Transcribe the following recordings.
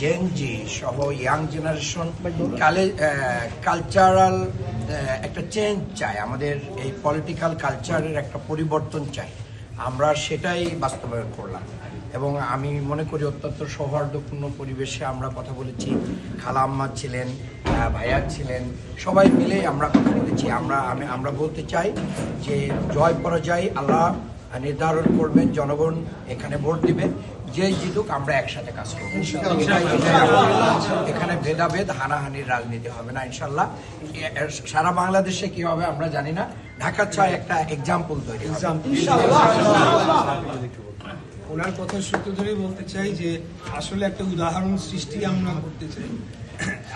Gen Z, সহ young generation, কালে cultural একটা চেঞ্জ চাই আমাদের এই পলিটিক্যাল কালচারের একটা পরিবর্তন চাই আমরা সেটাই বাস্তবায়ন করলাম। এবং আমি মনে করি অত্যন্ত সৌহার্দ্যপূর্ণ পরিবেশে আমরা কথা বলেছি। খালা আম্মা ছিলেন ভাইয়া ছিলেন, সবাই মিলে আমরা কথা বলেছি। আমরা, আমি, আমরা বলতে চাই যে জয় পরাজয় আল্লাহ নির্ধারণ করবেন, জনগণ এখানে ভোট দিবে। যে জিতুক আমরা একসাথে কাজ করব। এখানে ভেদাভেদ হানাহানির রাজনীতি হবে না ইনশাল্লাহ সারা বাংলাদেশে কি হবে আমরা জানি না। ঢাকা ছয় একটা এক্সাম্পল তৈরি। ওনার কথা সূত্র ধরেই বলতে চাই যে আসলে একটা উদাহরণ সৃষ্টি আমরা করতে চাই।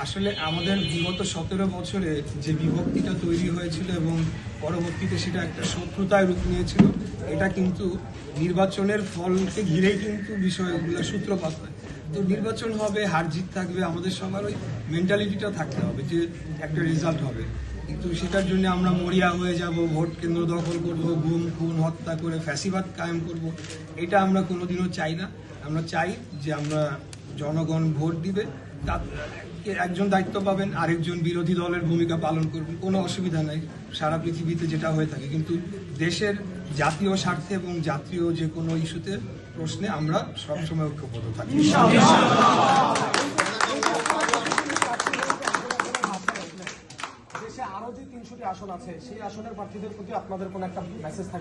আসলে আমাদের বিগত সতেরো বছরে যে বিভক্তিটা তৈরি হয়েছিল এবং পরবর্তীতে সেটা একটা শত্রুতায় রূপ নিয়েছিল, এটা কিন্তু নির্বাচনের ফলকে ঘিরেই কিন্তু বিষয়গুলো সূত্রপাত হয়। তো নির্বাচন হবে, হার জিত থাকবে, আমাদের সবার ওই মেন্টালিটিটা থাকতে হবে যে একটা রেজাল্ট হবে। কিন্তু সেটার জন্য আমরা মরিয়া হয়ে যাব, ভোট কেন্দ্র দখল করব, গুম, খুন, হত্যা করে ফ্যাসিবাদ কায়েম করব, এটা আমরা কোনোদিনও চাই না। আমরা চাই যে আমরা জনগণ ভোট দিবে একজন দায়িত্ব পাবেন, আরেকজন বিরোধী দলের ভূমিকা পালন করবেন, কোনো অসুবিধা নাই, সারা পৃথিবীতে যেটা হয়ে থাকে। কিন্তু দেশের জাতীয় স্বার্থে এবং জাতীয় যে কোনো ইস্যুতে প্রশ্নে আমরা সবসময় ঐক্যবদ্ধ থাকি দেশে আরও যে তিনশোটি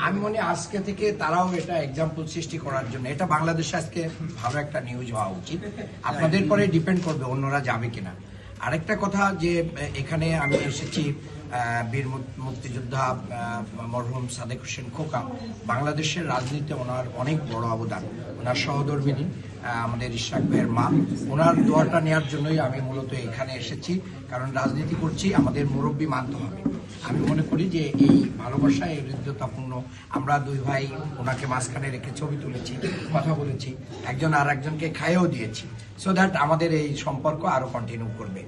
আমি মনে আজকে থেকে তারাও এটা এক্সাম্পল সৃষ্টি করার জন্য। এটা বাংলাদেশে আজকে ভালো একটা নিউজ হওয়া উচিত। আপনাদের পরে ডিপেন্ড করবে অন্যরা যাবে কিনা। আরেকটা কথা যে, এখানে আমি এসেছি বীর মুক্তিযোদ্ধা মরহুম সাদেক হোসেন খোকা। বাংলাদেশের রাজনীতিতে ওনার অনেক বড় অবদান। ওনার সহধর্মিনী আমাদের ইশাক ভাইয়ের মা। ওনার দোয়াটা নেওয়ার জন্যই আমি মূলত এখানে এসেছি। কারণ রাজনীতি করছি, আমাদের মুরব্বী মানতে হবে। আমি মনে করি যে এই ভালোবাসা এই হৃদ্যতাপূর্ণ আমরা দুই ভাই ওনাকে মাঝখানে রেখে ছবি তুলেছি কথা বলেছি একজন আর একজনকে খাইয়েও দিয়েছি। সো দ্যাট আমাদের এই সম্পর্ক আরও কন্টিনিউ করবে।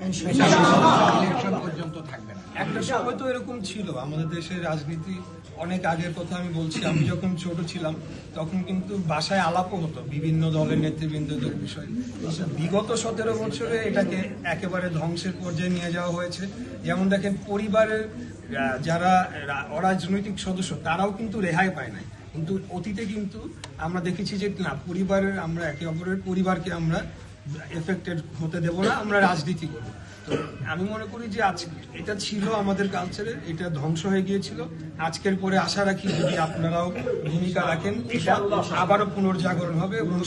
ইলেকশন পর্যন্ত থাকবে। একটা সময় তো এরকম ছিল। আমাদের দেশের রাজনীতি অনেক আগের কথা আমি বলছি। আমি যখন ছোট ছিলাম তখন কিন্তু বাসায় আলাপও হতো বিভিন্ন দলের নেতৃবৃন্দদের বিষয়ে। বিগত সতেরো বছরে এটাকে একেবারে ধ্বংসের পর্যায়ে নিয়ে যাওয়া হয়েছে। যেমন দেখেন পরিবারের যারা অরাজনৈতিক সদস্য তারাও কিন্তু রেহাই পায় নাই। কিন্তু অতীতে কিন্তু আমরা দেখেছি যে না পরিবারের আমরা একে অপরের পরিবারকে আমরা এফেক্টেড হতে দেব না আমরা রাজনীতি করব। তো আমি মনে করি যে আজ এটা ছিল আমাদের কালচারে এটা ধ্বংস হয়ে গিয়েছিল। আজকের পরে আশা রাখি যদি আপনারাও ভূমিকা রাখেন এটা আবারও পুনর্জাগরণ হবে মেনে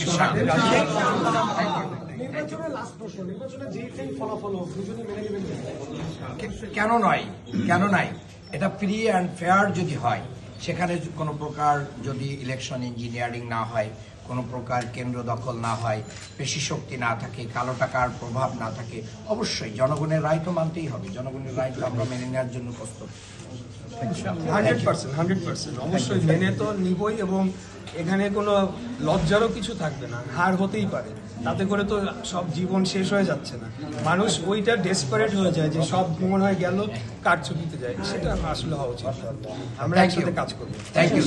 কেন? নয়? কেন নাই এটা ফ্রি অ্যান্ড ফেয়ার যদি হয় সেখানে কোনো প্রকার যদি ইলেকশন ইঞ্জিনিয়ারিং না হয় কোনো প্রকার কেন্দ্র দখল না হয় পেশি শক্তি না থাকে কালো টাকার প্রভাব না থাকে অবশ্যই জনগণের রায় তো মানতেই হবে জনগণের রায় তো আমরা মেনে নেওয়ার জন্য প্রস্তুত। হান্ড্রেড পার্সেন্ট হান্ড্রেড পার্সেন্ট অবশ্যই মেনে তো নিবই এবং এখানে কোনো লজ্জারও কিছু থাকবে না হার হতেই পারে তাতে করে তো সব জীবন শেষ হয়ে যাচ্ছে না। মানুষ ওইটা ডেসপারেট হয়ে যায় যে সব মনে হয় গেল কার ছবিতে যায় সেটা আসলে হওয়া উচিত আমরা একসাথে কাজ করব। Thank you